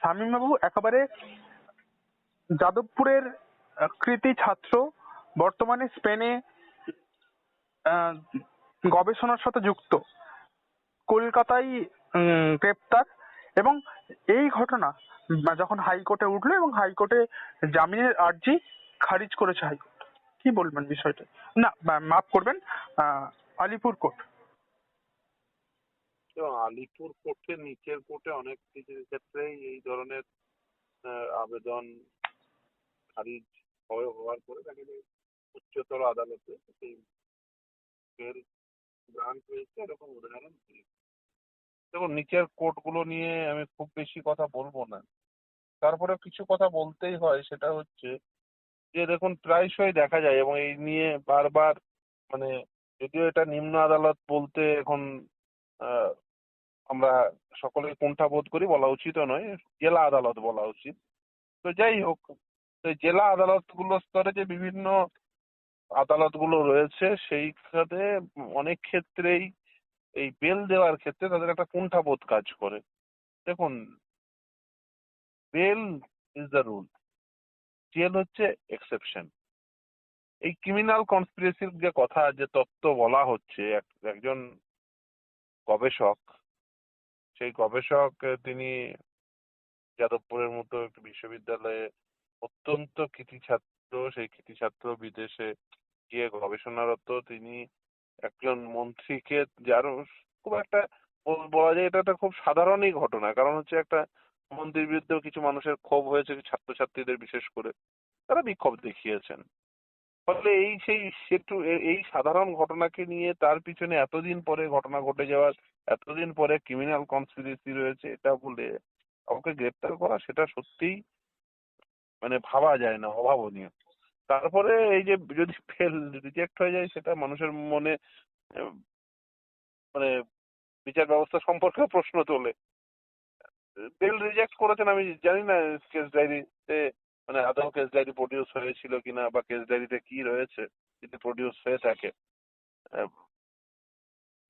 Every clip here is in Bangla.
শামীমবাবু একেবারে যাদবপুরের কৃতি ছাত্র, বর্তমানে স্পেনে গবেষণার সাথে যুক্ত। কলকাতায় গ্রেপ্তার এবং এই ঘটনা যখন হাইকোর্টে উঠল এবং হাইকোর্টে জামিনের আর্জি খারিজ করেছে হাইকোর্ট। কি বলবেন বিষয়টা? না মাফ করবেন আলিপুর কোর্ট। এবং আলিপুর কোর্টের নিচের কোর্টে অনেক কিছু ক্ষেত্রেই এই ধরনের আবেদন খারিজ হওয়ার পরে তাকে উচ্চতর আদালতে সেই বেল গ্রান্ট হয়েছে, এরকম উদাহরণ। দেখুন, নিচের কোর্টগুলো নিয়ে আমি খুব বেশি কথা বলব না তারপরে কিছু কথা বলতেই হয়, সেটা হচ্ছে যে, দেখুন, প্রায়শই দেখা যায়, এবং এই নিয়ে বারবার মানে যদিও এটা নিম্ন আদালত বলতে এখন আমরা সকলে কোনটা বোধ করি, বলা উচিত নয়, জেলা আদালত বলা উচিত। তো যাই হোক জেলা আদালতগুলো স্তরে যে বিভিন্ন আদালতগুলো রয়েছে সেইখানে অনেক ক্ষেত্রেই এই বেল দেওয়ার ক্ষেত্রে তাদের একটা কুণ্ঠাবোধ কাজ করে। দেখুন, bail is the rule jail হচ্ছে এক্সেপশন এই ক্রিমিনাল কনস্পিরেসির যে কথা, যে তত্ত্ব বলা হচ্ছে, এক- একজন গবেষক, সেই গবেষক তিনি যাদবপুরের মতো একটি বিশ্ববিদ্যালয়ে অত্যন্ত কৃতি ছাত্র সেই কৃতি ছাত্র বিদেশে গিয়ে গবেষণারত। তিনি একজন মন্ত্রীকে, যার খুব একটা বল- যায় এটা একটা খুব সাধারণই ঘটনা। কারণ হচ্ছে একটা মন্ত্রীর বিরুদ্ধেও কিছু মানুষের ক্ষোভ হয়েছে ছাত্রছাত্রীদের বিশেষ করে। তারা বিক্ষোভ দেখিয়েছেন। ফলে এই সেই এ- এই সাধারণ ঘটনাকে নিয়ে তার পিছনে এতদিন পরে ঘটনা ঘটে যাওয়ার, এতদিন পরে ক্রিমিনাল কনস্পিরেসি রয়েছে, এটা বলে কাউকে গ্রেপ্তার করা সেটা সত্যিই মানে ভাবা যায় না, অভাবনীয়। তারপরে এই যে যদি ফেল রিজেক্ট হয়ে যায়, সেটা মানুষের মনে মানে বিচার ব্যবস্থা সম্পর্কে প্রশ্ন তোলে। বেল রিজেক্ট করেছেন আমি জানি না কেস ডায়েরিতে মানে আদৌ কেস ডায়েরি প্রডিউস হয়েছিল কিনা বা কেস ডায়েরিতে কি রয়েছে, যদি প্রডিউস হয়ে থাকে।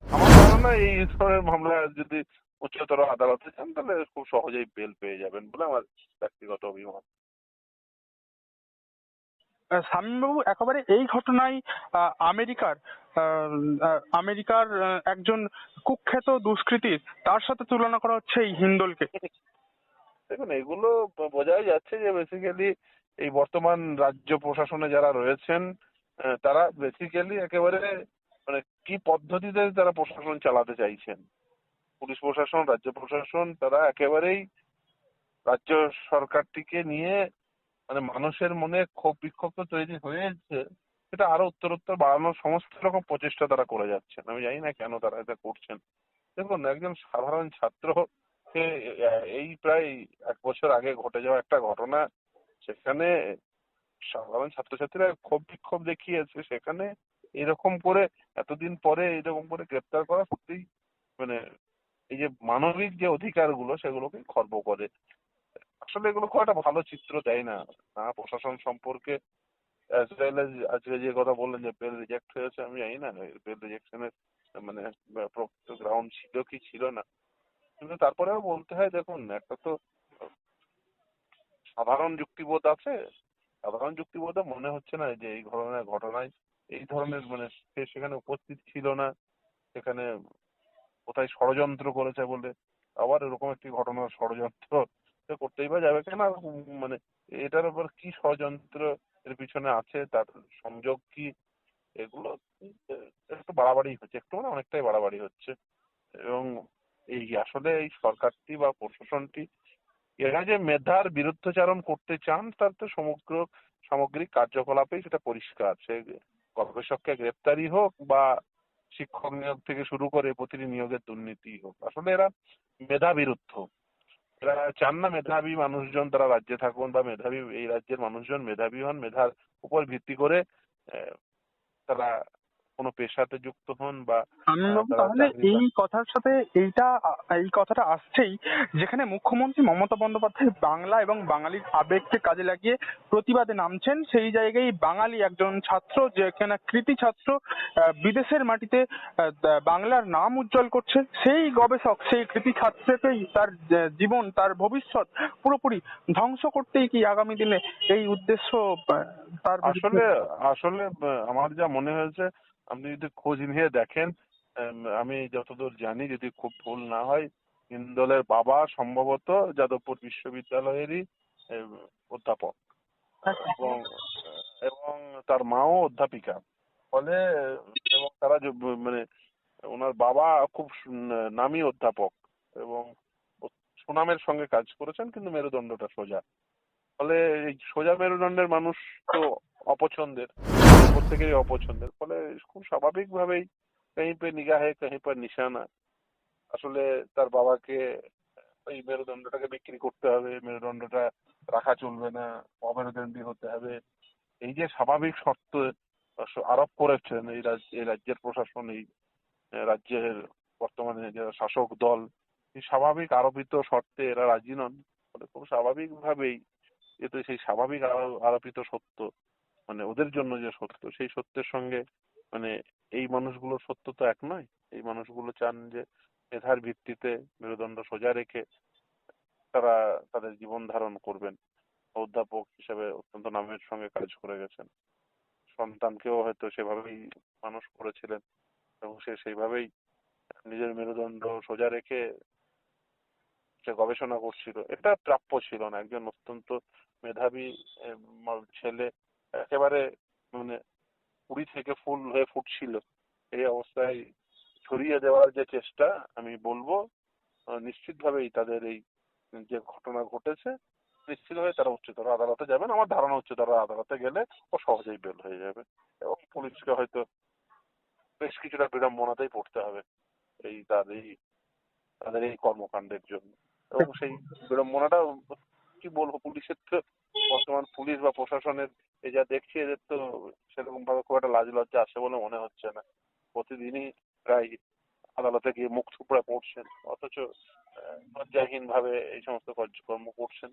আমার ধারণা এই ধরনের মামলা যদি উচ্চতর আদালতে যান, তাহলে খুব সহজেই বেল পেয়ে যাবেন বলে আমার ব্যক্তিগত অভিমত। শামীমবাবু একেবারে এই ঘটনায় আমেরিকার আমেরিকার একজন কুখ্যাত দুষ্কৃতীর, তার সাথে তুলনা করা হচ্ছে এই হিন্দলকে। দেখুন, এগুলো বোঝাই যাচ্ছে যে বেসিক্যালি এই বর্তমান রাজ্য প্রশাসনে যারা রয়েছেন তারা বেসিক্যালি একেবারে মানে কি পদ্ধতিতে তারা প্রশাসন চালাতে চাইছেন? পুলিশ প্রশাসন, রাজ্য প্রশাসন, তারা একেবারেই রাজ্য সরকারটিকে নিয়ে মানে মানুষের মনে ক্ষোভ বিক্ষোভ তো তৈরি হয়েছে, সেটা আরও উত্তরোত্তর বাড়ানোর সমস্ত রকম প্রচেষ্টা তারা করে যাচ্ছেন। আমি জানি না কেন তারা এটা করছেন। দেখুন, একজন সাধারণ ছাত্র কে এই প্রায় এক বছর আগে ঘটে যাওয়া একটা ঘটনা, সেখানে সাধারণ ছাত্রছাত্রীরা ক্ষোভ বিক্ষোভ দেখিয়েছে। সেখানে এরকম করে এতদিন পরে এরকম করে গ্রেপ্তার করা সত্যিই মানে এই যে মানবিক যে অধিকারগুলো, সেগুলোকে খর্ব করে। আসলে এগুলো খুব একটা ভালো চিত্র দেয় না। না, প্রশাসন সম্পর্কে আজকে যে কথা বললেন যে বেল রিজেক্ট হয়েছে, আমি জানি না। বেল রিজেকশনের মানে প্রকৃত গ্রাউন্ড ছিল কি ছিল না। কিন্তু তারপরেও বলতে হয়, দেখুন, একটা তো সাধারণ যুক্তিবোধ আছে। সাধারণ যুক্তিবোধে মনে হচ্ছে না যে এই ধরনের ঘটনায় এই ধরনের মানে সে সেখানে উপস্থিত ছিল না, সেখানে কোথায় ষড়যন্ত্র করেছে বলে। আবার এরকম একটি ঘটনার ষড়যন্ত্র করতেই বা যাবে। কেন? মানে এটার উপর কি ষড়যন্ত্র এর পিছনে আছে? তার সংযোগ কি? এগুলো একটু বাড়াবাড়ি হচ্ছে, একটু মানে অনেকটাই বাড়াবাড়ি হচ্ছে। এবং এই আসলে এই সরকারটি বা প্রশাসনটি এরা যে মেধার বিরুদ্ধচারণ করতে চান, তার তো সমগ্র সামগ্রিক কার্যকলাপেই সেটা পরিষ্কার। সে গবেষককে গ্রেপ্তারি হোক বা শিক্ষক নিয়োগ থেকে শুরু করে প্রতিটি নিয়োগের দুর্নীতি হোক, আসলে এরা মেধা বিরুদ্ধ এরা চান না মেধাবী মানুষজন তারা রাজ্যে থাকুন বা মেধাবী এই রাজ্যের মানুষজন মেধাবী হন, মেধার উপর ভিত্তি করে তারা কোনো পেশাতে যুক্ত হন বা তাহলে এই কথার সাথে এইটা এই কথাটা আসছেই যেখানে মুখ্যমন্ত্রী মমতা বন্দ্যোপাধ্যায় বাংলা এবং বাঙালির আবেগকে কাজে লাগিয়ে প্রতিবাদে নামছেন সেই জায়গায় বাঙালি একজন ছাত্র যেখানে কৃতি ছাত্র বিদেশের মাটিতে বাংলার নাম উজ্জ্বল করছে সেই গবেষক সেই কৃতি ছাত্রকেই তার জীবন তার ভবিষ্যৎ পুরোপুরি ধ্বংস করতেই কি আগামী দিনে এই উদ্দেশ্য তার আসলে আসলে আমার যা মনে হয়েছে আপনি যদি খোঁজ নিয়ে দেখেন আমি যতদূর জানি যদি খুব ভুল না হয় ইন্দলের বাবা সম্ভবত যাদবপুর বিশ্ববিদ্যালয়েরই অধ্যাপক। এবং এবং তার মাও অধ্যাপিকা। ফলে, এবং তারা মানে ওনার বাবা খুব নামী অধ্যাপক এবং সুনামের সঙ্গে কাজ করেছেন, কিন্তু মেরুদণ্ডটা সোজা। ফলে এই সোজা মেরুদণ্ডের মানুষ তো অপছন্দের। প্রত্যেকেরই অপছন্দের। ফলে খুব স্বাভাবিকভাবেই কहीं পে নিগাহে কहीं পর নিশানা। আসলে তার বাবাকে ওই মেরুদণ্ডটাকে বিক্রি করতে হবে, মেরুদণ্ডটা রাখা চলবে না, অমেরুদণ্ডী হতে হবে। এই যে স্বাভাবিক শর্ত আরোপ করেছেন এই এই রাজ্যের প্রশাসন, এই রাজ্যের বর্তমানে যারা শাসক দল, এই স্বাভাবিক আরোপিত শর্তে এরা রাজি নন। ফলে খুব স্বাভাবিকভাবেই এতে সেই স্বাভাবিক আরো- আরোপিত সত্য মানে ওদের জন্য যে সত্য, সেই সত্যের সঙ্গে মানে এই মানুষগুলোর সত্য তো এক নয়। এই মানুষগুলো চান যে মেধার ভিত্তিতে মেরুদণ্ড সোজা রেখে তারা তাদের জীবন ধারণ করবেন। অধ্যাপক হিসেবে অত্যন্ত নামের সঙ্গে কাজ করে গেছেন। সন্তানকেও হয়তো সেভাবেই মানুষ করেছিলেন এবং সে সেইভাবেই নিজের মেরুদণ্ড সোজা রেখে সে গবেষণা করছিল। এটা প্রাপ্য ছিল না। একজন অত্যন্ত মেধাবী ছেলে একেবারে মানে কুড়ি থেকে ফুল হয়ে ফুটছিল। এই অবস্থায় ছড়িয়ে দেওয়ার যে চেষ্টা আমি বলব নিশ্চিতভাবেই তাদের এই যে ঘটনা ঘটেছে নিশ্চিতভাবে তারা উচ্চতর আদালতে যাবেন। আমার ধারণা উচ্চতর আদালতে গেলে ও সহজেই বেল হয়ে যাবে এবং পুলিশকে হয়তো বেশ কিছুটা বিড়ম্বনাতেই পড়তে হবে এই তাদের তাদের এই কর্মকাণ্ডের জন্য। এবং সেই বিড়ম্বনাটা কি বলব, পুলিশের তো পুলিশ বা প্রশাসনের এ যা দেখছি এদের তো সেরকম ভাবে খুব একটা লাজ লজ্জা আছে বলে মনে হচ্ছে না। প্রতিদিনই প্রায় আদালতে গিয়ে মুখ থুবড়ে পড়ছেন, অথচ লজ্জাহীন ভাবে এই সমস্ত কার্যক্রম করছেন।